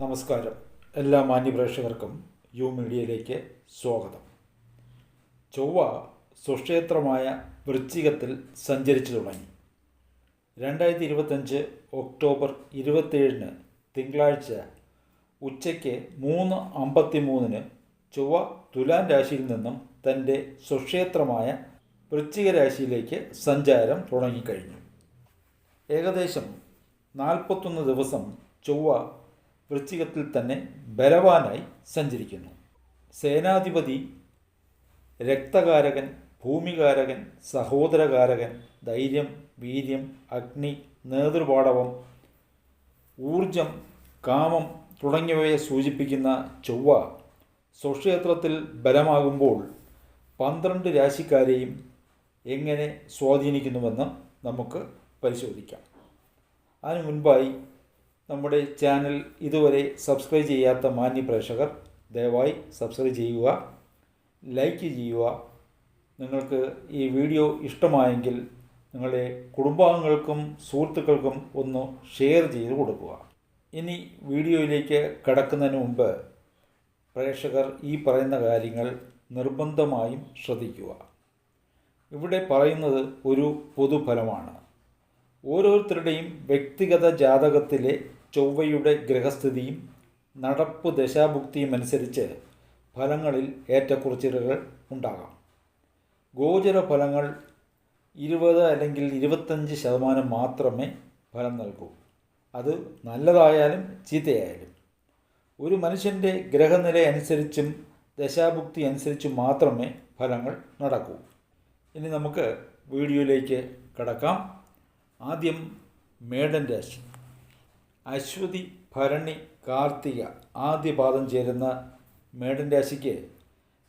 നമസ്കാരം. എല്ലാ മാന്യപ്രേക്ഷകർക്കും യു മീഡിയയിലേക്ക് സ്വാഗതം. ചൊവ്വ സുക്ഷേത്രമായ വൃശ്ചികത്തിൽ സഞ്ചരിച്ചു തുടങ്ങി. രണ്ടായിരത്തി ഇരുപത്തഞ്ച് ഒക്ടോബർ ഇരുപത്തേഴിന് തിങ്കളാഴ്ച ഉച്ചയ്ക്ക് മൂന്ന് അമ്പത്തി മൂന്നിന് ചൊവ്വ തുലാൻ രാശിയിൽ നിന്നും തന്റെ സുക്ഷേത്രമായ വൃശ്ചിക രാശിയിലേക്ക് സഞ്ചാരം തുടങ്ങിക്കഴിഞ്ഞു. ഏകദേശം നാൽപ്പത്തൊന്ന് ദിവസം ചൊവ്വ വൃശ്ചികത്തിൽ തന്നെ ബലവാനായി സഞ്ചരിക്കുന്നു. സേനാധിപതി രക്തകാരകൻ ഭൂമികാരകൻ സഹോദരകാരകൻ ധൈര്യം വീര്യം അഗ്നി നേതൃപാടവം ഊർജം കാമം തുടങ്ങിയവയെ സൂചിപ്പിക്കുന്ന ചൊവ്വ സ്വക്ഷേത്രത്തിൽ ബലമാകുമ്പോൾ പന്ത്രണ്ട് രാശിക്കാരെയും എങ്ങനെ സ്വാധീനിക്കുന്നുവെന്ന് നമുക്ക് പരിശോധിക്കാം. അതിനു മുൻപായി നമ്മുടെ ചാനൽ ഇതുവരെ സബ്സ്ക്രൈബ് ചെയ്യാത്ത മാന്യ പ്രേക്ഷകർ ദയവായി സബ്സ്ക്രൈബ് ചെയ്യുക ലൈക്ക് ചെയ്യുക. നിങ്ങൾക്ക് ഈ വീഡിയോ ഇഷ്ടമായെങ്കിൽ നിങ്ങളുടെ കുടുംബാംഗങ്ങൾക്കും സുഹൃത്തുക്കൾക്കും ഒന്ന് ഷെയർ ചെയ്ത് കൊടുക്കുക. ഇനി വീഡിയോയിലേക്ക് കടക്കുന്നതിന് മുമ്പ് പ്രേക്ഷകർ ഈ പറയുന്ന കാര്യങ്ങൾ നിർബന്ധമായും ശ്രദ്ധിക്കുക. ഇവിടെ പറയുന്നത് ഒരു പൊതുഫലമാണ്. ഓരോരുത്തരുടെയും വ്യക്തിഗത ജാതകത്തിലെ ചൊവ്വയുടെ ഗ്രഹസ്ഥിതിയും നടപ്പ് ദശാഭുക്തിയും അനുസരിച്ച് ഫലങ്ങളിൽ ഏറ്റക്കുറച്ചിലുകൾ ഉണ്ടാകാം. ഗോചര ഫലങ്ങൾ ഇരുപത് അല്ലെങ്കിൽ ഇരുപത്തഞ്ച് ശതമാനം മാത്രമേ ഫലം നൽകൂ. അത് നല്ലതായാലും ചീത്തയായാലും. ഒരു മനുഷ്യന്റെ ഗ്രഹനില അനുസരിച്ചും ദശാഭുക്തി അനുസരിച്ചും മാത്രമേ ഫലങ്ങൾ നടക്കൂ. ഇനി നമുക്ക് വീഡിയോയിലേക്ക് കടക്കാം. ആദ്യം മേഡൻ രാശി. അശ്വതി ഭരണി കാർത്തിക ആദ്യ പാദം ചേരുന്ന മേടൻ രാശിക്ക്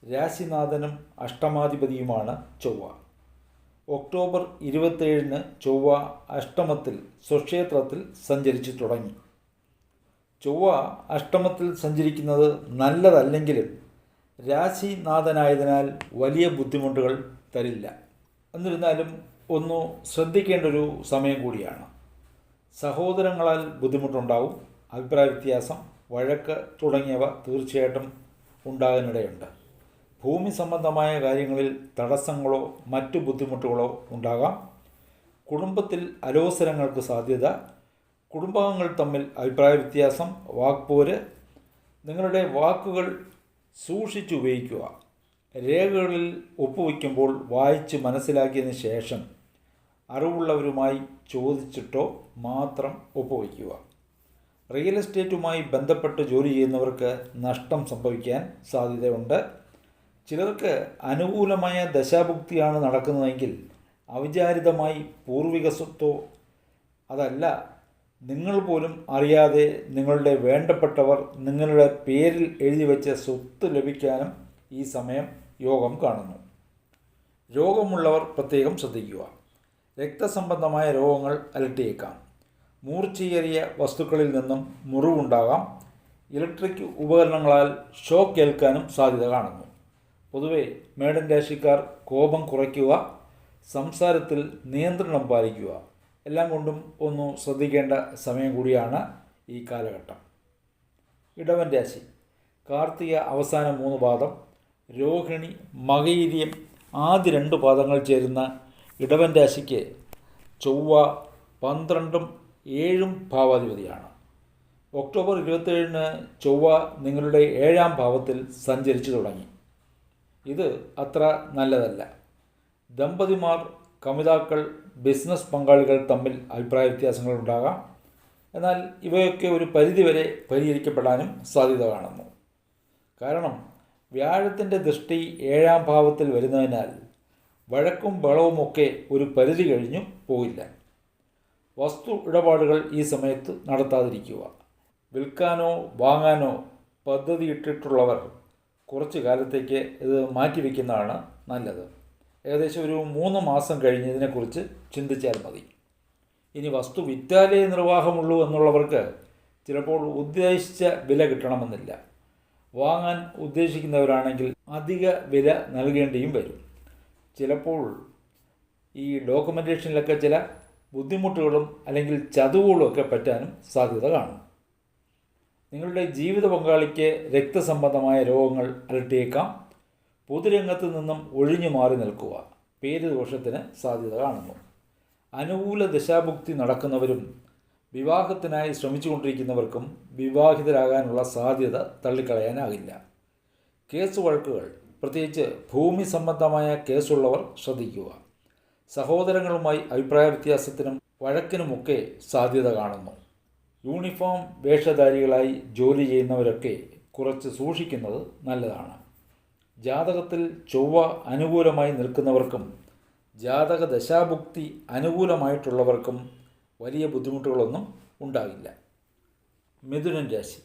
രാശിനാഥനും അഷ്ടമാധിപതിയുമാണ് ചൊവ്വ. ഒക്ടോബർ ഇരുപത്തേഴിന് ചൊവ്വ അഷ്ടമത്തിൽ സ്വക്ഷേത്രത്തിൽ സഞ്ചരിച്ചു തുടങ്ങി. ചൊവ്വ അഷ്ടമത്തിൽ സഞ്ചരിക്കുന്നത് നല്ലതല്ലെങ്കിലും രാശിനാഥനായതിനാൽ വലിയ ബുദ്ധിമുട്ടുകൾ തരില്ല. എന്നിരുന്നാലും ഒന്ന് ശ്രദ്ധിക്കേണ്ട ഒരു സമയം കൂടിയാണ്. സഹോദരങ്ങളാൽ ബുദ്ധിമുട്ടുണ്ടാവും അഭിപ്രായ വ്യത്യാസം വഴക്ക് തുടങ്ങിയവ തീർച്ചയായിട്ടും ഉണ്ടാകാനിടയുണ്ട്. ഭൂമി സംബന്ധമായ കാര്യങ്ങളിൽ തടസ്സങ്ങളോ മറ്റു ബുദ്ധിമുട്ടുകളോ ഉണ്ടാകാം. കുടുംബത്തിൽ അലോസരങ്ങൾക്ക് സാധ്യത കുടുംബാംഗങ്ങൾ തമ്മിൽ അഭിപ്രായ വ്യത്യാസം വാക്പോര് നിങ്ങളുടെ വാക്കുകൾ സൂക്ഷിച്ചുപയോഗിക്കുക. രേഖകളിൽ ഒപ്പുവയ്ക്കുമ്പോൾ വായിച്ച് മനസ്സിലാക്കിയതിന് ശേഷം അറിവുള്ളവരുമായി ചോദിച്ചിട്ടോ മാത്രം ഒപ്പുവയ്ക്കുക. റിയൽ എസ്റ്റേറ്റുമായി ബന്ധപ്പെട്ട് ജോലി ചെയ്യുന്നവർക്ക് നഷ്ടം സംഭവിക്കാൻ സാധ്യതയുണ്ട്. ചിലർക്ക് അനുകൂലമായ ദശാഭുക്തിയാണ് നടക്കുന്നതെങ്കിൽ അവിചാരിതമായി പൂർവിക സ്വത്തോ അതല്ല നിങ്ങൾ പോലും അറിയാതെ നിങ്ങളുടെ വേണ്ടപ്പെട്ടവർ നിങ്ങളുടെ പേരിൽ എഴുതി വെച്ച സ്വത്ത് ലഭിക്കാനും ഈ സമയം യോഗം കാണുന്നു. രോഗമുള്ളവർ പ്രത്യേകം ശ്രദ്ധിക്കുക. രക്തസംബന്ധമായ രോഗങ്ങൾ അലട്ടിയേക്കാം. മൂർച്ചയേറിയ വസ്തുക്കളിൽ നിന്നും മുറിവുണ്ടാകാം. ഇലക്ട്രിക് ഉപകരണങ്ങളാൽ ഷോക്ക് ഏൽക്കാനും സാധ്യത കാണുന്നു. പൊതുവെ മേടൻ രാശിക്കാർ കോപം കുറയ്ക്കുക സംസാരത്തിൽ നിയന്ത്രണം പാലിക്കുക. എല്ലാം കൊണ്ടും ഒന്ന് ശ്രദ്ധിക്കേണ്ട സമയം കൂടിയാണ് ഈ കാലഘട്ടം. ഇടവൻ രാശി. കാർത്തിക അവസാന മൂന്ന് പാദം രോഹിണി മകയിര്യം ആദ്യ രണ്ട് പാദങ്ങൾ ചേരുന്ന ഇടവൻ രാശിക്ക് ചൊവ്വ പന്ത്രണ്ടും ഏഴും ഭാവാധിപതിയാണ്. ഒക്ടോബർ ഇരുപത്തേഴിന് ചൊവ്വ നിങ്ങളുടെ ഏഴാം ഭാവത്തിൽ സഞ്ചരിച്ചു തുടങ്ങി. ഇത് അത്ര നല്ലതല്ല. ദമ്പതിമാർ കമിതാക്കൾ ബിസിനസ് പങ്കാളികൾ തമ്മിൽ അഭിപ്രായ വ്യത്യാസങ്ങൾ ഉണ്ടാകാം. എന്നാൽ ഇവയൊക്കെ ഒരു പരിധിവരെ പരിഹരിക്കപ്പെടാനും സാധ്യത കാണുന്നു. കാരണം വ്യാഴത്തിന്റെ ദൃഷ്ടി ഏഴാം ഭാവത്തിൽ വരുന്നതിനാൽ വഴക്കും ബളവുമൊക്കെ ഒരു പരിധി കഴിഞ്ഞു പോയില്ല വസ്തു ഇടപാടുകൾ ഈ സമയത്ത് നടത്താതിരിക്കുക. വിൽക്കാനോ വാങ്ങാനോ പദ്ധതി ഇട്ടിട്ടുള്ളവർ കുറച്ച് കാലത്തേക്ക് ഇത് മാറ്റിവെക്കുന്നതാണ് നല്ലത്. ഏകദേശം ഒരു മൂന്ന് മാസം കഴിഞ്ഞ് ഇതിനെക്കുറിച്ച് ചിന്തിച്ചാൽ മതി. ഇനി വസ്തു വിറ്റാലേ നിർവാഹമുള്ളൂ എന്നുള്ളവർക്ക് ചിലപ്പോൾ ഉദ്ദേശിച്ച വില കിട്ടണമെന്നില്ല. വാങ്ങാൻ ഉദ്ദേശിക്കുന്നവരാണെങ്കിൽ അധിക വില നൽകേണ്ടിയും വരും. ചിലപ്പോൾ ഈ ഡോക്യുമെന്റേഷനിലൊക്കെ ചില ബുദ്ധിമുട്ടുകളും അല്ലെങ്കിൽ ചതുവുകളും ഒക്കെ പറ്റാനും സാധ്യത കാണും. നിങ്ങളുടെ ജീവിത പങ്കാളിക്ക് രക്തസംബന്ധമായ രോഗങ്ങൾ അലട്ടിയേക്കാം. പൊതുരംഗത്ത് നിന്നും ഒഴിഞ്ഞു മാറി നിൽക്കുക. പേര് ദോഷത്തിന് സാധ്യത കാണുന്നു. അനുകൂല ദശാഭുക്തി നടക്കുന്നവരും വിവാഹത്തിനായി ശ്രമിച്ചുകൊണ്ടിരിക്കുന്നവർക്കും വിവാഹിതരാകാനുള്ള സാധ്യത തള്ളിക്കളയാനാകില്ല. കേസ് വഴക്കുകൾ. പ്രത്യേകിച്ച് ഭൂമി സംബന്ധമായ കേസുള്ളവർ ശ്രദ്ധിക്കുക. സഹോദരങ്ങളുമായി അഭിപ്രായ വ്യത്യാസത്തിനും വഴക്കിനുമൊക്കെ സാധ്യത കാണുന്നു. യൂണിഫോം വേഷധാരികളായി ജോലി ചെയ്യുന്നവരൊക്കെ കുറച്ച് സൂക്ഷിക്കുന്നത് നല്ലതാണ്. ജാതകത്തിൽ ചൊവ്വ അനുകൂലമായി നിൽക്കുന്നവർക്കും ജാതക ദശാഭുക്തി അനുകൂലമായിട്ടുള്ളവർക്കും വലിയ ബുദ്ധിമുട്ടുകളൊന്നും ഉണ്ടാകില്ല. മിഥുനൻ രാശി.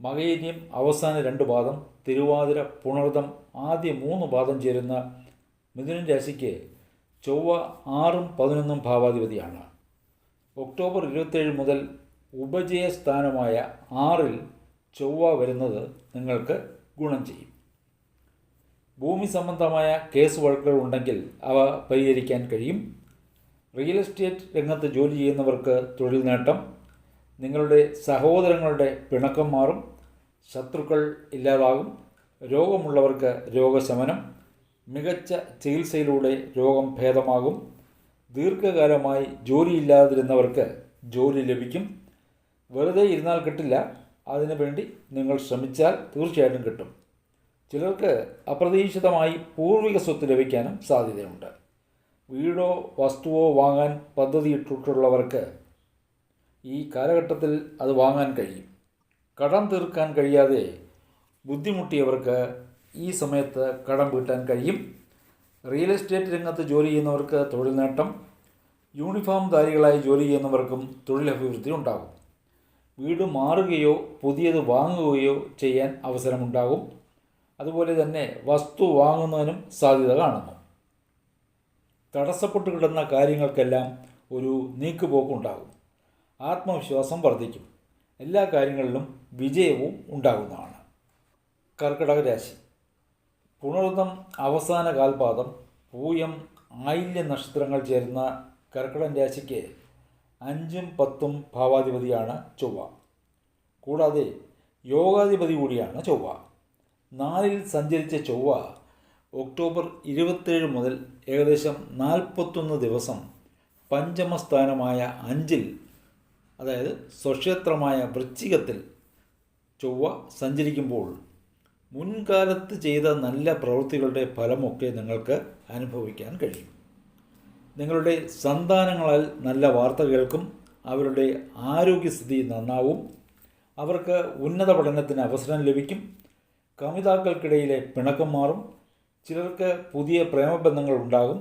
മകയിനിയും അവസാന രണ്ട് പാദം തിരുവാതിര പുണർദം ആദ്യ മൂന്ന് പാദം ചേരുന്ന മിഥുനൻ രാശിക്ക് ചൊവ്വ ആറും പതിനൊന്നും ഭാവാധിപതിയാണ്. ഒക്ടോബർ ഇരുപത്തേഴ് മുതൽ ഉപജയ സ്ഥാനമായ ആറിൽ ചൊവ്വ വരുന്നത് നിങ്ങൾക്ക് ഗുണം ചെയ്യും. ഭൂമി സംബന്ധമായ കേസ് വഴക്കുകൾ ഉണ്ടെങ്കിൽ അവ പരിഹരിക്കാൻ കഴിയും. റിയൽ എസ്റ്റേറ്റ് രംഗത്ത് ജോലി ചെയ്യുന്നവർക്ക് തൊഴിൽ നേട്ടം നിങ്ങളുടെ സഹോദരങ്ങളുടെ പിണക്കം മാറും ശത്രുക്കൾ ഇല്ലാതാകും രോഗമുള്ളവർക്ക് രോഗശമനം മികച്ച ചികിത്സയിലൂടെ രോഗം ഭേദമാകും ദീർഘകാലമായി ജോലിയില്ലാതിരുന്നവർക്ക് ജോലി ലഭിക്കും. വെറുതെ ഇരുന്നാൽ കിട്ടില്ല അതിനു വേണ്ടി നിങ്ങൾ ശ്രമിച്ചാൽ തീർച്ചയായിട്ടും കിട്ടും. ചിലർക്ക് അപ്രതീക്ഷിതമായി പൂർവിക സ്വത്ത് ലഭിക്കാനും സാധ്യതയുണ്ട്. വീടോ വസ്തുവോ വാങ്ങാൻ പദ്ധതിയിട്ടിട്ടുള്ളവർക്ക് ഈ കാലഘട്ടത്തിൽ അത് വാങ്ങാൻ കഴിയും. കടം തീർക്കാൻ കഴിയാതെ ബുദ്ധിമുട്ടിയവർക്ക് ഈ സമയത്ത് കടം വീട്ടാൻ കഴിയും. റിയൽ എസ്റ്റേറ്റ് രംഗത്ത് ജോലി ചെയ്യുന്നവർക്ക് തൊഴിൽ നേട്ടം യൂണിഫോം ധാരികളായി ജോലി ചെയ്യുന്നവർക്കും തൊഴിലഭിവൃദ്ധി ഉണ്ടാകും. വീട് മാറുകയോ പുതിയത് വാങ്ങുകയോ ചെയ്യാൻ അവസരമുണ്ടാകും. അതുപോലെ തന്നെ വസ്തു വാങ്ങുന്നതിനും സാധ്യത കാണുന്നു. തടസ്സപ്പെട്ട് കിടന്ന കാര്യങ്ങൾക്കെല്ലാം ഒരു നീക്കുപോക്കുണ്ടാകും ആത്മവിശ്വാസം വർദ്ധിക്കും. എല്ലാ കാര്യങ്ങളിലും വിജയവും ഉണ്ടാകുന്നതാണ്. കർക്കിടക രാശി. പുണർതം അവസാന കാൽപാദം പൂയം ആയില്യ നക്ഷത്രങ്ങൾ ചേരുന്ന കർക്കിടൻ രാശിക്ക് അഞ്ചും പത്തും ഭാവാധിപതിയാണ് ചൊവ്വ. കൂടാതെ യോഗാധിപതി കൂടിയാണ് ചൊവ്വ. നാലിൽ സഞ്ചരിച്ച ചൊവ്വ ഒക്ടോബർ ഇരുപത്തേഴ് മുതൽ ഏകദേശം നാൽപ്പത്തൊന്ന് ദിവസം പഞ്ചമസ്ഥാനമായ അഞ്ചിൽ അതായത് സ്വക്ഷേത്രമായ വൃശ്ചികത്തിൽ ചൊവ്വ സഞ്ചരിക്കുമ്പോൾ മുൻകാലത്ത് ചെയ്ത നല്ല പ്രവൃത്തികളുടെ ഫലമൊക്കെ നിങ്ങൾക്ക് അനുഭവിക്കാൻ കഴിയും. നിങ്ങളുടെ സന്താനങ്ങളാൽ നല്ല വാർത്ത കേൾക്കും അവരുടെ ആരോഗ്യസ്ഥിതി നന്നാവും അവർക്ക് ഉന്നത പഠനത്തിന് അവസരം ലഭിക്കും കമിതാക്കൾക്കിടയിലെ പിണക്കം മാറും ചിലർക്ക് പുതിയ പ്രേമബന്ധങ്ങൾ ഉണ്ടാകും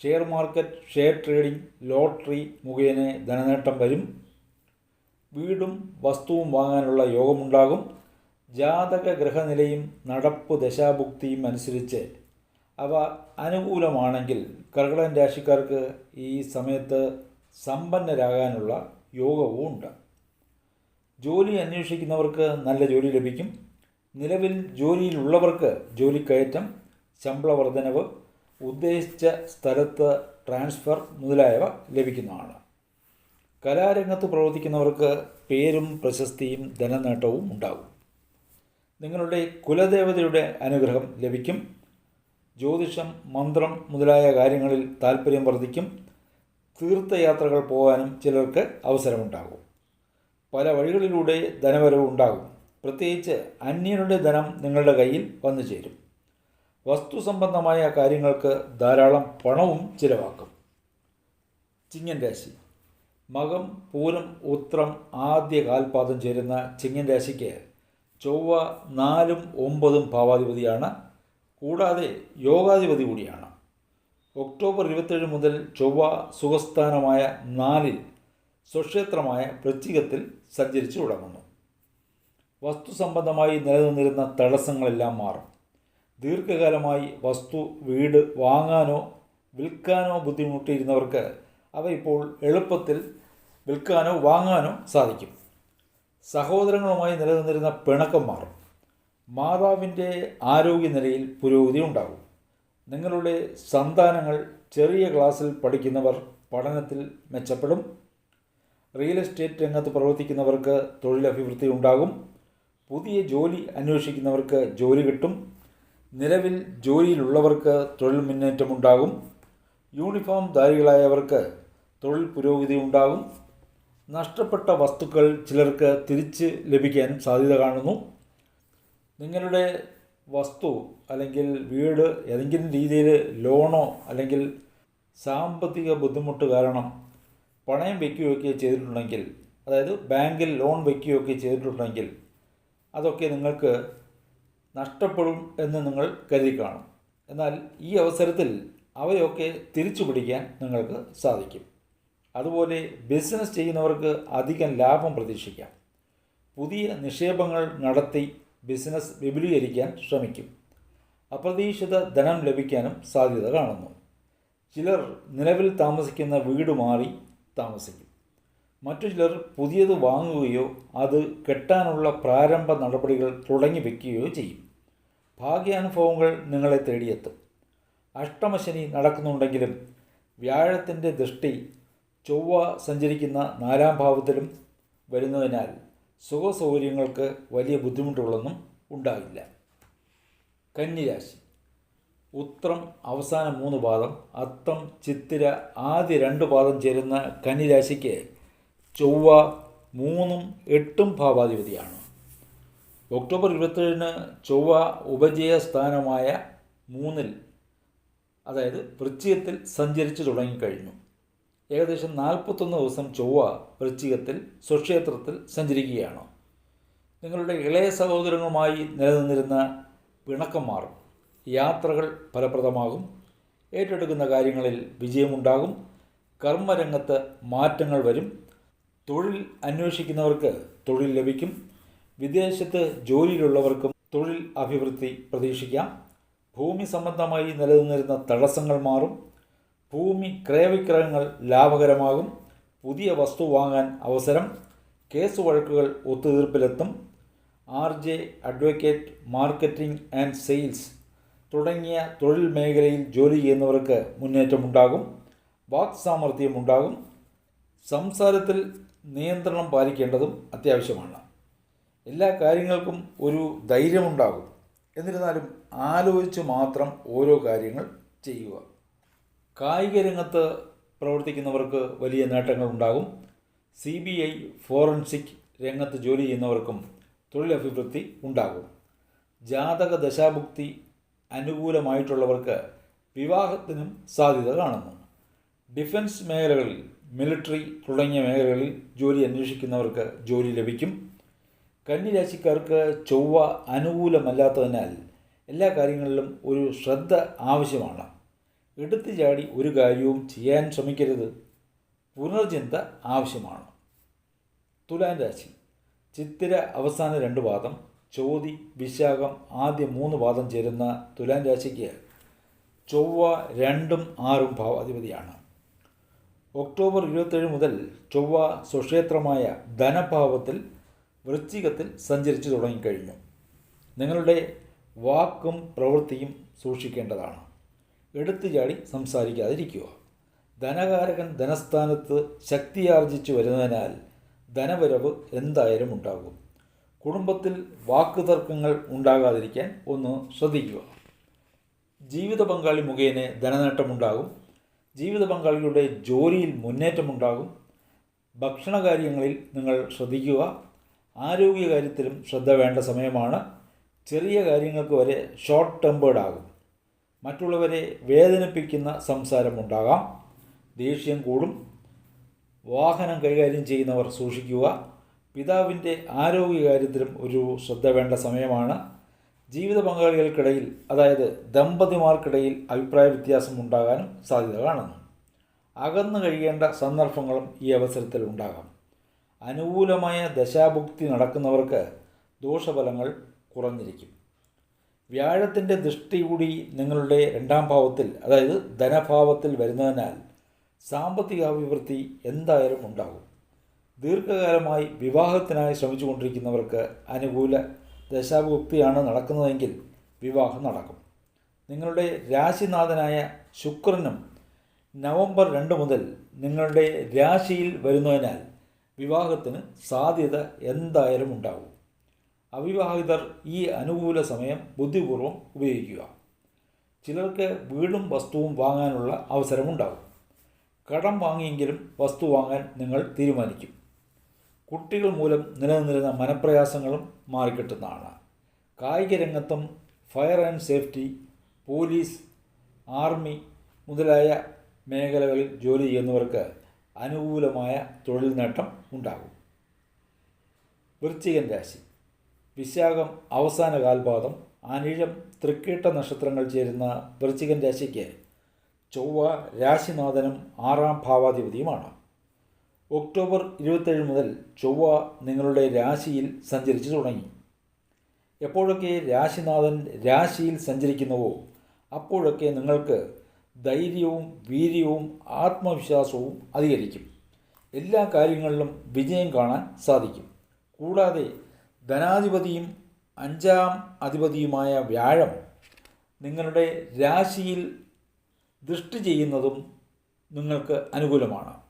share market share trading lottery മുഖേന ധനനേട്ടം വരും വീടും വസ്തുവും വാങ്ങാനുള്ള യോഗമുണ്ടാകും ജാതക ഗ്രഹനിലയും നടപ്പ് ദശാഭുക്തിയും അനുസരിച്ച് അവ അനുകൂലമാണെങ്കിൽ കർക്കിടകൻ രാശിക്കാർക്ക് ഈ സമയത്ത് സമ്പന്നരാകാനുള്ള യോഗവും ഉണ്ട്. ജോലി അന്വേഷിക്കുന്നവർക്ക് നല്ല ജോലി ലഭിക്കും. നിലവിൽ ജോലിയിലുള്ളവർക്ക് ജോലിക്കയറ്റം ശമ്പള വർധനവ് ഉദ്ദേശിച്ച സ്ഥലത്ത് ട്രാൻസ്ഫർ മുതലായവ ലഭിക്കുന്നതാണ്. കലാരംഗത്ത് പ്രവർത്തിക്കുന്നവർക്ക് പേരും പ്രശസ്തിയും ധനനേട്ടവും ഉണ്ടാകും. നിങ്ങളുടെ കുലദേവതയുടെ അനുഗ്രഹം ലഭിക്കും. ജ്യോതിഷം മന്ത്രം മുതലായ കാര്യങ്ങളിൽ താല്പര്യം വർദ്ധിക്കും. തീർത്ഥയാത്രകൾ പോകാനും ചിലർക്ക് അവസരമുണ്ടാകും. പല വഴികളിലൂടെ ധനവരവ് ഉണ്ടാകും. പ്രത്യേകിച്ച് അന്യരുടെ ധനം നിങ്ങളുടെ കയ്യിൽ വന്നു ചേരും. വസ്തു സംബന്ധമായ കാര്യങ്ങൾക്ക് ധാരാളം പണവും ചിലവാക്കും. ചിങ്ങൻ രാശി. മകം പൂരം ഉത്രം ആദ്യ കാൽപാദം ചേരുന്ന ചിങ്ങൻ രാശിക്ക് ചൊവ്വ നാലും ഒമ്പതും ഭാവാധിപതിയാണ്. കൂടാതെ യോഗാധിപതി കൂടിയാണ്. ഒക്ടോബർ ഇരുപത്തേഴ് മുതൽ ചൊവ്വ സുഖസ്ഥാനമായ നാലിൽ സ്വക്ഷേത്രമായ വൃശ്ചികത്തിൽ സഞ്ചരിച്ചു തുടങ്ങുന്നു. വസ്തു സംബന്ധമായി നിലനിന്നിരുന്ന തടസ്സങ്ങളെല്ലാം മാറും. ദീർഘകാലമായി വസ്തു വീട് വാങ്ങാനോ വിൽക്കാനോ ബുദ്ധിമുട്ടിയിരുന്നവർക്ക് അവ ഇപ്പോൾ എളുപ്പത്തിൽ വിൽക്കാനോ വാങ്ങാനോ സാധിക്കും. സഹോദരങ്ങളുമായി നിലനിന്നിരുന്ന പിണക്കം മാറും. മാതാവിന്റെ ആരോഗ്യനിലയിൽ പുരോഗതി ഉണ്ടാകും. നിങ്ങളുടെ സന്താനങ്ങൾ ചെറിയ ക്ലാസ്സിൽ പഠിക്കുന്നവർ പഠനത്തിൽ മെച്ചപ്പെടും. റിയൽ എസ്റ്റേറ്റ് രംഗത്ത് പ്രവർത്തിക്കുന്നവർക്ക് തൊഴിലഭിവൃദ്ധി ഉണ്ടാകും. പുതിയ ജോലി അന്വേഷിക്കുന്നവർക്ക് ജോലി കിട്ടും. നിലവിൽ ജോലിയിലുള്ളവർക്ക് തൊഴിൽ മുന്നേറ്റമുണ്ടാകും. യൂണിഫോം ധാരികളായവർക്ക് തൊഴിൽ പുരോഗതി ഉണ്ടാകും. നഷ്ടപ്പെട്ട വസ്തുക്കൾ ചിലർക്ക് തിരിച്ച് ലഭിക്കാനും സാധ്യത കാണുന്നു. നിങ്ങളുടെ വസ്തു അല്ലെങ്കിൽ വീട് ഏതെങ്കിലും രീതിയിൽ ലോണോ അല്ലെങ്കിൽ സാമ്പത്തിക ബുദ്ധിമുട്ട് കാരണം പണയം വയ്ക്കുകയൊക്കെ ചെയ്തിട്ടുണ്ടെങ്കിൽ അതായത് ബാങ്കിൽ ലോൺ വയ്ക്കുകയൊക്കെ ചെയ്തിട്ടുണ്ടെങ്കിൽ അതൊക്കെ നിങ്ങൾക്ക് നഷ്ടപ്പെടും എന്ന് നിങ്ങൾ കരുതി കാണും എന്നാൽ ഈ അവസരത്തിൽ അവയൊക്കെ തിരിച്ചു പിടിക്കാൻ നിങ്ങൾക്ക് സാധിക്കും. അതുപോലെ ബിസിനസ് ചെയ്യുന്നവർക്ക് അധികം ലാഭം പ്രതീക്ഷിക്കാം. പുതിയ നിക്ഷേപങ്ങൾ നടത്തി ബിസിനസ് വിപുലീകരിക്കാൻ ശ്രമിക്കും. അപ്രതീക്ഷിത ധനം ലഭിക്കാനും സാധ്യത കാണുന്നു. ചിലർ നിലവിൽ താമസിക്കുന്ന വീട് മാറി താമസിക്കും. മറ്റു ചിലർ പുതിയത് വാങ്ങുകയോ അത് കെട്ടാനുള്ള പ്രാരംഭ നടപടികൾ തുടങ്ങി വയ്ക്കുകയോ ചെയ്യും. ഭാഗ്യാനുഭവങ്ങൾ നിങ്ങളെ തേടിയെത്തും. അഷ്ടമശനി നടക്കുന്നുണ്ടെങ്കിലും വ്യാഴത്തിന്റെ ദൃഷ്ടി ചൊവ്വ സഞ്ചരിക്കുന്ന നാലാം ഭാവത്തിലും വരുന്നതിനാൽ സുഖസൗകര്യങ്ങൾക്ക് വലിയ ബുദ്ധിമുട്ടുകളൊന്നും ഉണ്ടാകില്ല കന്നിരാശി ഉത്രം അവസാന മൂന്ന് പാദം അത്തം ചിത്തിര ആദ്യ രണ്ട് പാദം ചേരുന്ന കന്നിരാശിക്ക് ചൊവ്വ മൂന്നും എട്ടും ഭാവാധിപതിയാണ്. ഒക്ടോബർ ഇരുപത്തേഴിന് ചൊവ്വ ഉപജയ സ്ഥാനമായ മൂന്നിൽ അതായത് വൃശ്ചികത്തിൽ സഞ്ചരിച്ചു തുടങ്ങിക്കഴിഞ്ഞു. ഏകദേശം നാൽപ്പത്തൊന്ന് ദിവസം ചൊവ്വ വൃശ്ചികത്തിൽ സ്വക്ഷേത്രത്തിൽ സഞ്ചരിക്കുകയാണ്. നിങ്ങളുടെ ഇളയ സഹോദരങ്ങളുമായി നിലനിന്നിരുന്ന പിണക്കം മാറും. യാത്രകൾ ഫലപ്രദമാകും. ഏറ്റെടുക്കുന്ന കാര്യങ്ങളിൽ വിജയമുണ്ടാകും. കർമ്മരംഗത്ത് മാറ്റങ്ങൾ വരും. തൊഴിൽ അന്വേഷിക്കുന്നവർക്ക് തൊഴിൽ ലഭിക്കും. വിദേശത്ത് ജോലിയിലുള്ളവർക്കും തൊഴിൽ അഭിവൃദ്ധി പ്രതീക്ഷിക്കാം. ഭൂമി സംബന്ധമായി നിലനിന്നിരുന്ന തടസ്സങ്ങൾ മാറും. ഭൂമി ക്രയവിക്രയങ്ങൾ ലാഭകരമാകും. പുതിയ വസ്തു വാങ്ങാൻ അവസരം. കേസ് വഴക്കുകൾ ഒത്തുതീർപ്പിലെത്തും. R J advocate marketing and sales തുടങ്ങിയ തൊഴിൽ മേഖലയിൽ ജോലി ചെയ്യുന്നവർക്ക് മുന്നേറ്റമുണ്ടാകും. വാക് സാമർഥ്യമുണ്ടാകും സംസാരത്തിൽ നിയന്ത്രണം പാലിക്കേണ്ടതും അത്യാവശ്യമാണ്. എല്ലാ കാര്യങ്ങൾക്കും ഒരു ധൈര്യമുണ്ടാകും. എന്നിരുന്നാലും ആലോചിച്ച് മാത്രം ഓരോ കാര്യങ്ങൾ ചെയ്യുക. കായിക രംഗത്ത് പ്രവർത്തിക്കുന്നവർക്ക് വലിയ നേട്ടങ്ങൾ ഉണ്ടാകും. സി ബി ഐ ഫോറൻസിക് രംഗത്ത് ജോലി ചെയ്യുന്നവർക്കും തൊഴിലഭിവൃദ്ധി ഉണ്ടാകും. ജാതക ദശാഭുക്തി അനുകൂലമായിട്ടുള്ളവർക്ക് വിവാഹത്തിനും സാധ്യത കാണുന്നു. ഡിഫൻസ് മേഖലകളിൽ മിലിറ്ററി തുടങ്ങിയ മേഖലകളിൽ ജോലി അന്വേഷിക്കുന്നവർക്ക് ജോലി ലഭിക്കും. കന്നിരാശിക്കാർക്ക് ചൊവ്വ അനുകൂലമല്ലാത്തതിനാൽ എല്ലാ കാര്യങ്ങളിലും ഒരു ശ്രദ്ധ ആവശ്യമാണ്. എടുത്തു ചാടി ഒരു കാര്യവും ചെയ്യാൻ ശ്രമിക്കരുത്. പുനർചിന്ത ആവശ്യമാണ്. തുലാൻ രാശി. ചിത്തിര അവസാന രണ്ട് പാദം ചോതി വിശാഖം ആദ്യ മൂന്ന് പാദം ചേരുന്ന തുലാൻ രാശിക്ക് ചൊവ്വ രണ്ടും ആറും ഭാവാധിപതിയാണ്. ഒക്ടോബർ ഇരുപത്തേഴ് മുതൽ ചൊവ്വ സ്വക്ഷേത്രമായ ധനഭാവത്തിൽ വൃശ്ചികത്തിൽ സഞ്ചരിച്ചു തുടങ്ങിക്കഴിഞ്ഞു. നിങ്ങളുടെ വാക്കും പ്രവൃത്തിയും സൂക്ഷിക്കേണ്ടതാണ്. എടുത്തുചാടി സംസാരിക്കാതിരിക്കുക. ധനകാരകൻ ധനസ്ഥാനത്ത് ശക്തിയാർജിച്ചു വരുന്നതിനാൽ ധനവരവ് എന്തായാലും ഉണ്ടാകും. കുടുംബത്തിൽ വാക്കുതർക്കങ്ങൾ ഉണ്ടാകാതിരിക്കാൻ ഒന്ന് ശ്രദ്ധിക്കുക. ജീവിത പങ്കാളി മുഖേന ധനനേട്ടമുണ്ടാകും. ജീവിത പങ്കാളികളുടെ ജോലിയിൽ മുന്നേറ്റമുണ്ടാകും. ഭക്ഷണകാര്യങ്ങളിൽ നിങ്ങൾ ശ്രദ്ധിക്കുക. ആരോഗ്യകാര്യത്തിലും ശ്രദ്ധ വേണ്ട സമയമാണ്. ചെറിയ കാര്യങ്ങൾക്ക് വരെ ഷോർട്ട് ടെമ്പേർഡ് ആകും. മറ്റുള്ളവരെ വേദനിപ്പിക്കുന്ന സംസാരമുണ്ടാകാം ദേഷ്യം കൂടും. വാഹനം കൈകാര്യം ചെയ്യുന്നവർ സൂക്ഷിക്കുക. പിതാവിന്റെ ആരോഗ്യകാര്യത്തിലും ഒരു ശ്രദ്ധ വേണ്ട സമയമാണ്. ജീവിത പങ്കാളികൾക്കിടയിൽ അതായത് ദമ്പതിമാർക്കിടയിൽ അഭിപ്രായ വ്യത്യാസം ഉണ്ടാകാനും സാധ്യത കാണുന്നു. അകന്നു കഴിയേണ്ട സന്ദർഭങ്ങളും ഈ അവസരത്തിൽ ഉണ്ടാകാം. അനുകൂലമായ ദശാഭുക്തി നടക്കുന്നവർക്ക് ദോഷഫലങ്ങൾ കുറഞ്ഞിരിക്കും. വ്യാഴത്തിന്റെ ദൃഷ്ടി കൂടി നിങ്ങളുടെ രണ്ടാം ഭാവത്തിൽ അതായത് ധനഭാവത്തിൽ വരുന്നതിനാൽ സാമ്പത്തിക അഭിവൃദ്ധി എന്തായാലും ഉണ്ടാകും. ദീർഘകാലമായി വിവാഹത്തിനായി ശ്രമിച്ചു കൊണ്ടിരിക്കുന്നവർക്ക് അനുകൂല ദശാഭുക്തിയാണ് നടക്കുന്നതെങ്കിൽ വിവാഹം നടക്കും. നിങ്ങളുടെ രാശിനാഥനായ ശുക്രനും നവംബർ രണ്ട് മുതൽ നിങ്ങളുടെ രാശിയിൽ വരുന്നതിനാൽ വിവാഹത്തിന് സാധ്യത എന്തായാലും ഉണ്ടാകും. അവിവാഹിതർ ഈ അനുകൂല സമയം ബുദ്ധിപൂർവം ഉപയോഗിക്കുക. ചിലർക്ക് വീടും വസ്തുവും വാങ്ങാനുള്ള അവസരമുണ്ടാകും. കടം വാങ്ങിയെങ്കിലും വസ്തു വാങ്ങാൻ നിങ്ങൾ തീരുമാനിക്കും. കുട്ടികൾ മൂലം നിലനിന്നിരുന്ന മനപ്രയാസങ്ങളും മാറിക്കിട്ടുന്നതാണ്. കായിക രംഗത്തും fire and safety police army മുതലായ മേഖലകളിൽ ജോലി ചെയ്യുന്നവർക്ക് അനുകൂലമായ തൊഴിൽ നേട്ടം ഉണ്ടാകും. വൃശ്ചികൻ രാശി. വിശാഖം അവസാന കാൽപാദം അനിഴം തൃക്കീട്ട നക്ഷത്രങ്ങൾ ചേരുന്ന വൃശ്ചികൻ രാശിക്ക് ചൊവ്വ രാശിനാഥനും ആറാം ഭാവാധിപതിയുമാണ്. ഒക്ടോബർ ഇരുപത്തേഴ് മുതൽ ചൊവ്വ നിങ്ങളുടെ രാശിയിൽ സഞ്ചരിച്ചു തുടങ്ങി. എപ്പോഴൊക്കെ രാശിനാഥൻ രാശിയിൽ സഞ്ചരിക്കുന്നുവോ അപ്പോഴൊക്കെ നിങ്ങൾക്ക് ധൈര്യവും വീര്യവും ആത്മവിശ്വാസവും അധികരിക്കും. എല്ലാ കാര്യങ്ങളിലും വിജയം കാണാൻ സാധിക്കും. കൂടാതെ ധനാധിപതിയും അഞ്ചാം അധിപതിയുമായ വ്യാഴം നിങ്ങളുടെ രാശിയിൽ ദൃഷ്ടി ചെയ്യുന്നതും നിങ്ങൾക്ക് അനുകൂലമാണ്.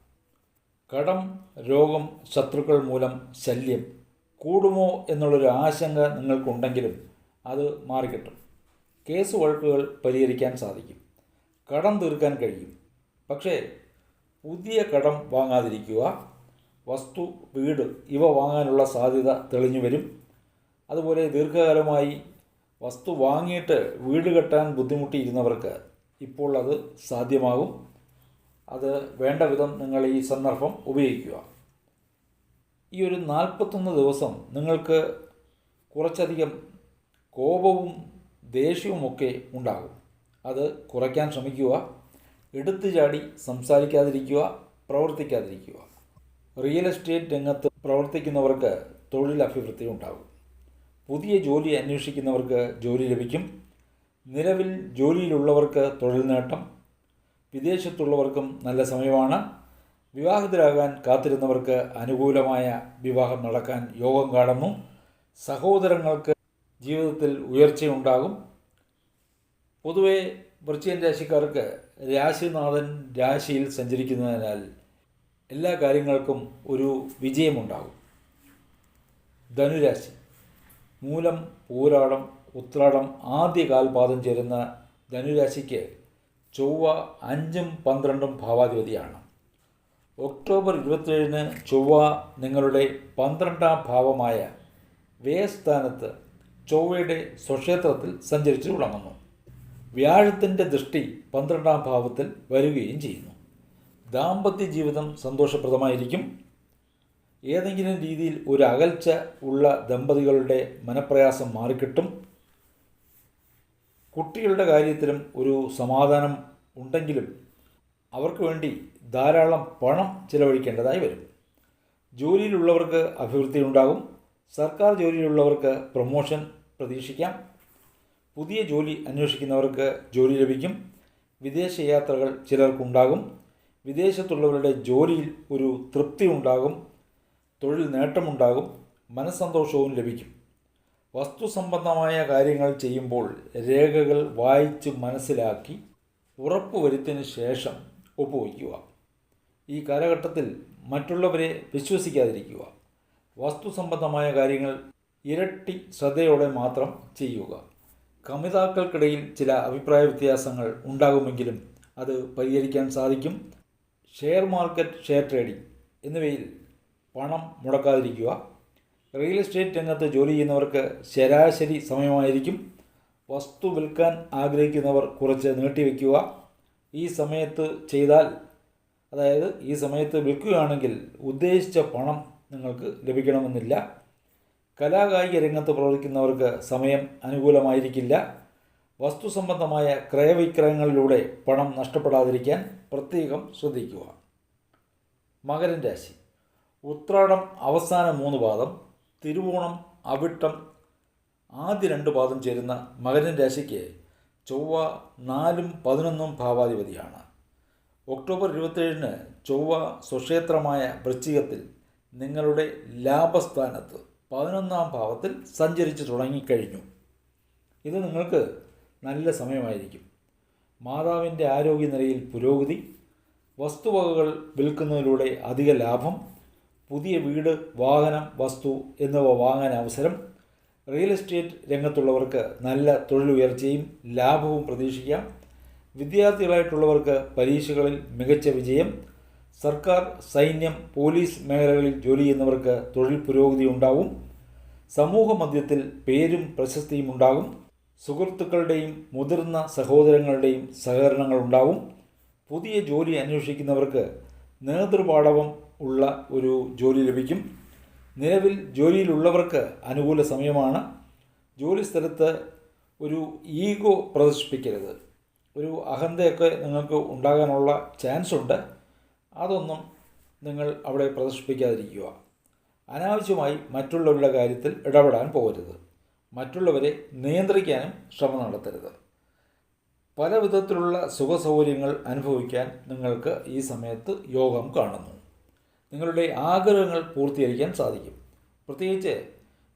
കടം രോഗം ശത്രുക്കൾ മൂലം ശല്യം കൂടുമോ എന്നുള്ളൊരു ആശങ്ക നിങ്ങൾക്കുണ്ടെങ്കിലും അത് മാറിക്കിട്ടും. കേസ് വഴക്കുകൾ പരിഹരിക്കാൻ സാധിക്കും. കടം തീർക്കാൻ കഴിയും. പക്ഷേ പുതിയ കടം വാങ്ങാതിരിക്കുക വസ്തു വീട് ഇവ വാങ്ങാനുള്ള സാധ്യത തെളിഞ്ഞു വരും. അതുപോലെ ദീർഘകാലമായി വസ്തു വാങ്ങിയിട്ട് വീട് കെട്ടാൻ ബുദ്ധിമുട്ടിയിരുന്നവർക്ക് ഇപ്പോൾ അത് സാധ്യമാകും. അത് വേണ്ട വിധം നിങ്ങൾ ഈ സന്ദർഭം ഉപയോഗിക്കുക. ഈ ഒരു നാൽപ്പത്തൊന്ന് ദിവസം നിങ്ങൾക്ക് കുറച്ചധികം കോപവും ദേഷ്യവുമൊക്കെ ഉണ്ടാകും. അത് കുറയ്ക്കാൻ ശ്രമിക്കുക. എടുത്തു ചാടി സംസാരിക്കാതിരിക്കുക പ്രവർത്തിക്കാതിരിക്കുക. റിയൽ എസ്റ്റേറ്റ് രംഗത്ത് പ്രവർത്തിക്കുന്നവർക്ക് തൊഴിൽ അഭിവൃദ്ധി ഉണ്ടാകും പുതിയ ജോലി അന്വേഷിക്കുന്നവർക്ക് ജോലി ലഭിക്കും. നിലവിൽ ജോലിയിലുള്ളവർക്ക് തൊഴിൽ നേട്ടം. വിദേശത്തുള്ളവർക്കും നല്ല സമയമാണ്. വിവാഹിതരാകാൻ കാത്തിരുന്നവർക്ക് അനുകൂലമായ വിവാഹം നടക്കാൻ യോഗം കാണുന്നു. സഹോദരങ്ങൾക്ക് ജീവിതത്തിൽ ഉയർച്ചയുണ്ടാകും. പൊതുവെ വൃശ്ചികൻ രാശിക്കാർക്ക് രാശിനാഥൻ രാശിയിൽ സഞ്ചരിക്കുന്നതിനാൽ എല്ലാ കാര്യങ്ങൾക്കും ഒരു വിജയമുണ്ടാകും. ധനുരാശി. മൂലം പൂരാടം ഉത്രാടം ആദ്യ കാൽപാദം ചേരുന്ന ധനുരാശിക്ക് ചൊവ്വ അഞ്ചും പന്ത്രണ്ടും ഭാവാധിപതിയാണ്. ഒക്ടോബർ ഇരുപത്തേഴിന് ചൊവ്വ നിങ്ങളുടെ പന്ത്രണ്ടാം ഭാവമായ വ്യയസ്ഥാനത്ത് ചൊവ്വയുടെ സ്വക്ഷേത്രത്തിൽ സഞ്ചരിച്ചു തുടങ്ങുന്നു. വ്യാഴത്തിന്റെ ദൃഷ്ടി പന്ത്രണ്ടാം ഭാവത്തിൽ വരികയും ചെയ്യുന്നു. ദാമ്പത്യ ജീവിതം സന്തോഷപ്രദമായിരിക്കും. ഏതെങ്കിലും രീതിയിൽ ഒരു അകൽച്ച ഉള്ള ദമ്പതികളുടെ മനപ്രയാസം മാറിക്കിട്ടും. കുട്ടികളുടെ കാര്യത്തിലും ഒരു സമാധാനം ഉണ്ടെങ്കിലും അവർക്ക് വേണ്ടി ധാരാളം പണം ചിലവഴിക്കേണ്ടതായി വരും. ജോലിയിലുള്ളവർക്ക് അഭിവൃദ്ധി ഉണ്ടാകും. സർക്കാർ ജോലിയിലുള്ളവർക്ക് പ്രൊമോഷൻ പ്രതീക്ഷിക്കാം. പുതിയ ജോലി അന്വേഷിക്കുന്നവർക്ക് ജോലി ലഭിക്കും. വിദേശ യാത്രകൾ ചിലർക്കുണ്ടാകും. വിദേശത്തുള്ളവരുടെ ജോലിയിൽ ഒരു തൃപ്തി ഉണ്ടാകും തൊഴിൽ നേട്ടമുണ്ടാകും മനസ്സന്തോഷവും ലഭിക്കും. വസ്തു സംബന്ധമായ കാര്യങ്ങൾ ചെയ്യുമ്പോൾ രേഖകൾ വായിച്ച് മനസ്സിലാക്കി ഉറപ്പുവരുത്തിന് ശേഷം ഒപ്പുവയ്ക്കുക ഈ കാലഘട്ടത്തിൽ മറ്റുള്ളവരെ വിശ്വസിക്കാതിരിക്കുക. വസ്തു സംബന്ധമായ കാര്യങ്ങൾ ഇരട്ടി ശ്രദ്ധയോടെ മാത്രം ചെയ്യുക. കമിതാക്കൾക്കിടയിൽ ചില അഭിപ്രായ വ്യത്യാസങ്ങൾ ഉണ്ടാകുമെങ്കിലും അത് പരിഹരിക്കാൻ സാധിക്കും. ഷെയർ മാർക്കറ്റ് ഷെയർ ട്രേഡിംഗ് എന്നിവയിൽ പണം മുടക്കാതിരിക്കുക. റിയൽ എസ്റ്റേറ്റ് രംഗത്ത് ജോലി ചെയ്യുന്നവർക്ക് ശരാശരി സമയമായിരിക്കും. വസ്തു വിൽക്കാൻ ആഗ്രഹിക്കുന്നവർ കുറച്ച് നീട്ടിവെക്കുക ഈ സമയത്ത് ചെയ്താൽ അതായത് ഈ സമയത്ത് വിൽക്കുകയാണെങ്കിൽ ഉദ്ദേശിച്ച പണം നിങ്ങൾക്ക് ലഭിക്കണമെന്നില്ല. കലാകായിക രംഗത്ത് പ്രവർത്തിക്കുന്നവർക്ക് സമയം അനുകൂലമായിരിക്കില്ല. വസ്തു സംബന്ധമായ ക്രയവിക്രയങ്ങളിലൂടെ പണം നഷ്ടപ്പെടാതിരിക്കാൻ പ്രത്യേകം ശ്രദ്ധിക്കുക. മകരൻ രാശി. ഉത്രാടം അവസാന മൂന്ന് പാദം തിരുവോണം അവിട്ടം ആദ്യ രണ്ട് പാദം ചേരുന്ന മകരൻ രാശിക്ക് ചൊവ്വ നാലും പതിനൊന്നും ഭാവാധിപതിയാണ്. ഒക്ടോബർ ഇരുപത്തേഴിന് ചൊവ്വ സ്വക്ഷേത്രമായ വൃശ്ചികത്തിൽ നിങ്ങളുടെ ലാഭസ്ഥാനത്ത് പതിനൊന്നാം ഭാവത്തിൽ സഞ്ചരിച്ചു തുടങ്ങിക്കഴിഞ്ഞു. ഇത് നിങ്ങൾക്ക് നല്ല സമയമായിരിക്കും. മാതാവിന്റെ ആരോഗ്യനിലയിൽ പുരോഗതി വസ്തുവകകൾ വിൽക്കുന്നതിലൂടെ അധിക ലാഭം പുതിയ വീട് വാഹനം വസ്തു എന്നിവ വാങ്ങാൻ അവസരം റിയൽ എസ്റ്റേറ്റ് രംഗത്തുള്ളവർക്ക് നല്ല തൊഴിലുയർച്ചയും ലാഭവും പ്രതീക്ഷിക്കാം. വിദ്യാർത്ഥികളായിട്ടുള്ളവർക്ക് പരീക്ഷകളിൽ മികച്ച വിജയം സർക്കാർ സൈന്യം പോലീസ് മേഖലകളിൽ ജോലി ചെയ്യുന്നവർക്ക് തൊഴിൽ പുരോഗതി ഉണ്ടാവും. സമൂഹ മധ്യത്തിൽ പേരും പ്രശസ്തിയും ഉണ്ടാകും. സുഹൃത്തുക്കളുടെയും മുതിർന്ന സഹോദരങ്ങളുടെയും സഹകരണങ്ങൾ ഉണ്ടാവും. പുതിയ ജോലി അന്വേഷിക്കുന്നവർക്ക് നേതൃപാടവം ഉള്ള ഒരു ജോലി ലഭിക്കും. നിലവിൽ ജോലിയിലുള്ളവർക്ക് അനുകൂല സമയമാണ്. ജോലി സ്ഥലത്ത് ഒരു ഈഗോ പ്രദർശിപ്പിക്കരുത്. ഒരു അഹന്തയൊക്കെ നിങ്ങൾക്ക് ഉണ്ടാകാനുള്ള ചാൻസ് ഉണ്ട്. അതൊന്നും നിങ്ങൾ അവിടെ പ്രദർശിപ്പിക്കാതിരിക്കുക. അനാവശ്യമായി മറ്റുള്ളവരുടെ കാര്യത്തിൽ ഇടപെടാൻ പോകരുത്. മറ്റുള്ളവരെ നിയന്ത്രിക്കാനും ശ്രമം നടത്തരുത്. പല വിധത്തിലുള്ള സുഖ സൗകര്യങ്ങൾ അനുഭവിക്കാൻ നിങ്ങൾക്ക് ഈ സമയത്ത് യോഗം കാണുന്നു. നിങ്ങളുടെ ആഗ്രഹങ്ങൾ പൂർത്തീകരിക്കാൻ സാധിക്കും. പ്രത്യേകിച്ച്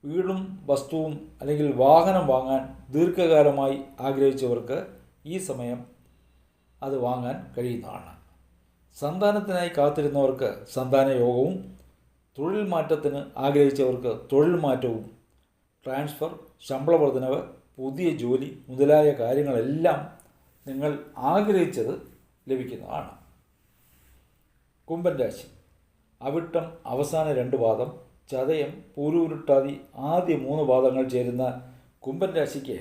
വീടും വസ്തുവും അല്ലെങ്കിൽ വാഹനം വാങ്ങാൻ ദീർഘകാലമായി ആഗ്രഹിച്ചവർക്ക് ഈ സമയം അത് വാങ്ങാൻ കഴിയുന്നതാണ്. സന്താനത്തിനായി കാത്തിരുന്നവർക്ക് സന്താന യോഗവും തൊഴിൽ മാറ്റത്തിന് ആഗ്രഹിച്ചവർക്ക് തൊഴിൽ മാറ്റവും ട്രാൻസ്ഫർ ശമ്പള വർധനവ് പുതിയ ജോലി മുതലായ കാര്യങ്ങളെല്ലാം നിങ്ങൾ ആഗ്രഹിച്ചത് ലഭിക്കുന്നതാണ്. കുംഭൻ രാശി. അവിട്ടം അവസാന രണ്ട് പാദം ചതയം പൂരൂരുട്ടാതി ആദ്യ മൂന്ന് പാദങ്ങൾ ചേരുന്ന കുംഭൻ രാശിക്ക്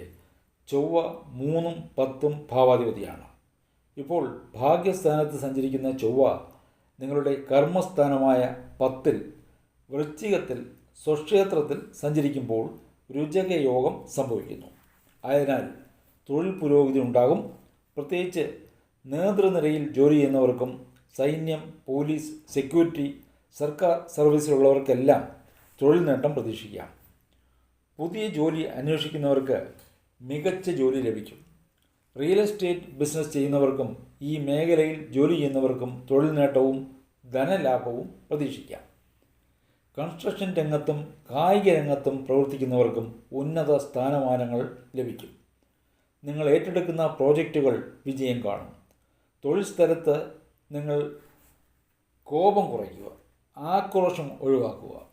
ചൊവ്വ മൂന്നും പത്തും ഭാവാധിപതിയാണ്. ഇപ്പോൾ ഭാഗ്യസ്ഥാനത്ത് സഞ്ചരിക്കുന്ന ചൊവ്വ നിങ്ങളുടെ കർമ്മസ്ഥാനമായ പത്തിൽ വൃശ്ചികത്തിൽ സ്വക്ഷേത്രത്തിൽ സഞ്ചരിക്കുമ്പോൾ രുചക യോഗം സംഭവിക്കുന്നു. ആയതിനാൽ തൊഴിൽ പുരോഗതി ഉണ്ടാകും. പ്രത്യേകിച്ച് നേതൃനിരയിൽ ജോലി ചെയ്യുന്നവർക്കും സൈന്യം പോലീസ് സെക്യൂരിറ്റി സർക്കാർ സർവീസിലുള്ളവർക്കെല്ലാം തൊഴിൽ നേട്ടം പ്രതീക്ഷിക്കാം. പുതിയ ജോലി അന്വേഷിക്കുന്നവർക്ക് മികച്ച ജോലി ലഭിക്കും. റിയൽ എസ്റ്റേറ്റ് ബിസിനസ് ചെയ്യുന്നവർക്കും ഈ മേഖലയിൽ ജോലി ചെയ്യുന്നവർക്കും തൊഴിൽ നേട്ടവും ധനലാഭവും പ്രതീക്ഷിക്കാം. കൺസ്ട്രക്ഷൻ രംഗത്തും കായിക രംഗത്തും പ്രവർത്തിക്കുന്നവർക്കും ഉന്നത സ്ഥാനമാനങ്ങൾ ലഭിക്കും. നിങ്ങൾ ഏറ്റെടുക്കുന്ന പ്രോജക്റ്റുകൾ വിജയം കാണും. തൊഴിൽ സ്ഥലത്ത് നിങ്ങൾ കോപം കുറയ്ക്കുക ആക്രോശം ഒഴിവാക്കുക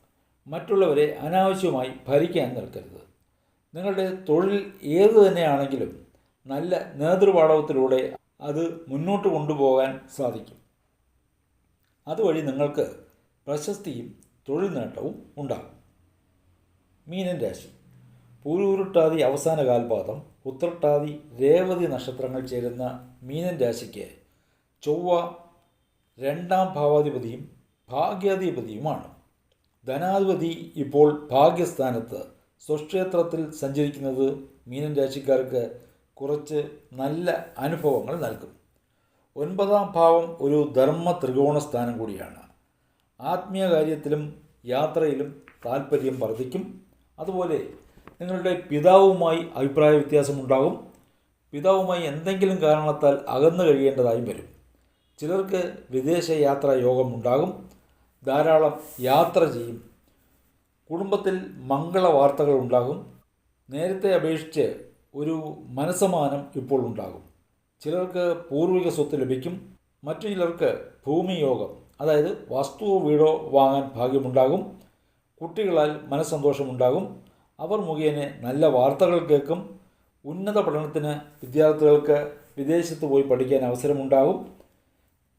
മറ്റുള്ളവരെ അനാവശ്യമായി ഭരിക്കാൻ നിൽക്കരുത്. നിങ്ങളുടെ തൊഴിൽ ഏതു തന്നെയാണെങ്കിലും നല്ല നേതൃപാഠവത്തിലൂടെ അത് മുന്നോട്ട് കൊണ്ടുപോകാൻ സാധിക്കും. അതുവഴി നിങ്ങൾക്ക് പ്രശസ്തിയും തൊഴിൽ നേട്ടവും ഉണ്ടാകും. മീനൻ രാശി. പൂരൂരുട്ടാതി അവസാന കാൽപാദം ഉത്രട്ടാതി രേവതി നക്ഷത്രങ്ങൾ ചേരുന്ന മീനൻ രാശിക്ക് ചൊവ്വ രണ്ടാം ഭാവാധിപതിയും ഭാഗ്യാധിപതിയുമാണ്. ധനാധിപതി ഇപ്പോൾ ഭാഗ്യസ്ഥാനത്ത്. സ്വക്ഷേത്രത്തിൽ സഞ്ചരിക്കുന്നത് മീനൻ രാശിക്കാർക്ക് കുറച്ച് നല്ല അനുഭവങ്ങൾ നൽകും. ഒൻപതാം ഭാവം ഒരു ധർമ്മ ത്രികോണ സ്ഥാനം കൂടിയാണ്. ആത്മീയ കാര്യത്തിലും യാത്രയിലും താല്പര്യം വർദ്ധിക്കും. അതുപോലെ നിങ്ങളുടെ പിതാവുമായി അഭിപ്രായ വ്യത്യാസമുണ്ടാകും. പിതാവുമായി എന്തെങ്കിലും കാരണത്താൽ അകന്നു കഴിയേണ്ടതായും വരും. ചിലർക്ക് വിദേശ യാത്രാ യോഗമുണ്ടാകും. ധാരാളം യാത്ര ചെയ്യും. കുടുംബത്തിൽ മംഗള വാർത്തകൾ ഉണ്ടാകും. നേരത്തെ അപേക്ഷിച്ച് ഒരു മനസമാനം ഇപ്പോൾ ഉണ്ടാകും. ചിലർക്ക് പൂർവിക സ്വത്ത് ലഭിക്കും. മറ്റു ചിലർക്ക് ഭൂമി യോഗം അതായത് വസ്തുവോ വീടോ വാങ്ങാൻ ഭാഗ്യമുണ്ടാകും. കുട്ടികളാൽ മനസ്സന്തോഷമുണ്ടാകും. അവർ മുഖേന നല്ല വാർത്തകൾ കേൾക്കും. ഉന്നത പഠനത്തിന് വിദ്യാർത്ഥികൾക്ക് വിദേശത്ത് പോയി പഠിക്കാൻ അവസരമുണ്ടാകും.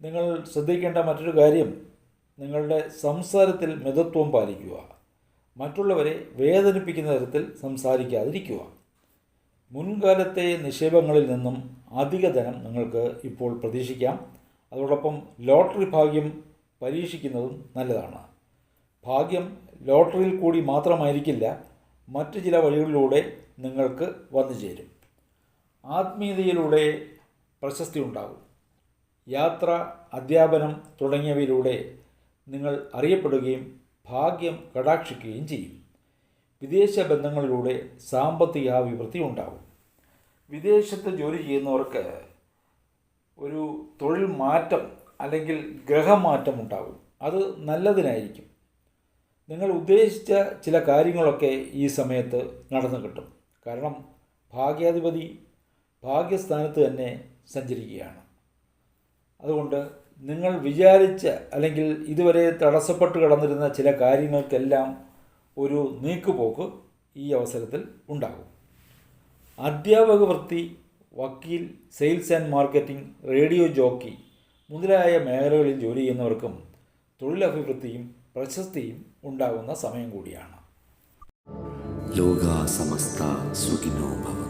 നിങ്ങൾ ശ്രദ്ധിക്കേണ്ട മറ്റൊരു കാര്യം നിങ്ങളുടെ സംസാരത്തിൽ മിതത്വം പാലിക്കുക. മറ്റുള്ളവരെ വേദനിപ്പിക്കുന്ന തരത്തിൽ സംസാരിക്കാതിരിക്കുക. മുൻകാലത്തെ നിക്ഷേപങ്ങളിൽ നിന്നും അധിക ധനം നിങ്ങൾക്ക് ഇപ്പോൾ പ്രതീക്ഷിക്കാം. അതോടൊപ്പം ലോട്ടറി ഭാഗ്യം പരീക്ഷിക്കുന്നതും നല്ലതാണ്. ഭാഗ്യം ലോട്ടറിയിൽ കൂടി മാത്രമായിരിക്കില്ല മറ്റു ചില വഴികളിലൂടെ നിങ്ങൾക്ക് വന്നു ചേരും. ആത്മീയതയിലൂടെ പ്രശസ്തി ഉണ്ടാകും. യാത്ര അധ്യാപനം തുടങ്ങിയവയിലൂടെ നിങ്ങൾ അറിയപ്പെടുകയും ഭാഗ്യം കടാക്ഷിക്കുകയും ചെയ്യും. വിദേശ ബന്ധങ്ങളിലൂടെ സാമ്പത്തിക അഭിവൃദ്ധി ഉണ്ടാകും. വിദേശത്ത് ജോലി ചെയ്യുന്നവർക്ക് ഒരു തൊഴിൽ മാറ്റം അല്ലെങ്കിൽ ഗ്രഹമാറ്റം ഉണ്ടാകും. അത് നല്ലതിനായിരിക്കും. നിങ്ങൾ ഉദ്ദേശിച്ച ചില കാര്യങ്ങളൊക്കെ ഈ സമയത്ത് നടന്നു കിട്ടും. കാരണം ഭാഗ്യാധിപതി ഭാഗ്യസ്ഥാനത്ത് തന്നെ സഞ്ചരിക്കുകയാണ്. അതുകൊണ്ട് നിങ്ങൾ വിചാരിച്ച അല്ലെങ്കിൽ ഇതുവരെ തടസ്സപ്പെട്ട് കിടന്നിരുന്ന ചില കാര്യങ്ങൾക്കെല്ലാം ഒരു നീക്കുപോക്ക് ഈ അവസരത്തിൽ ഉണ്ടാകും. അധ്യാപക വൃത്തി വക്കീൽ sales and marketing radio jockey മുതലായ മേഖലകളിൽ ജോലി ചെയ്യുന്നവർക്കും തൊഴിലഭിവൃദ്ധിയും പ്രശസ്തിയും ഉണ്ടാകുന്ന സമയം കൂടിയാണ്. ലോകാസമസ്ത സമസ്ത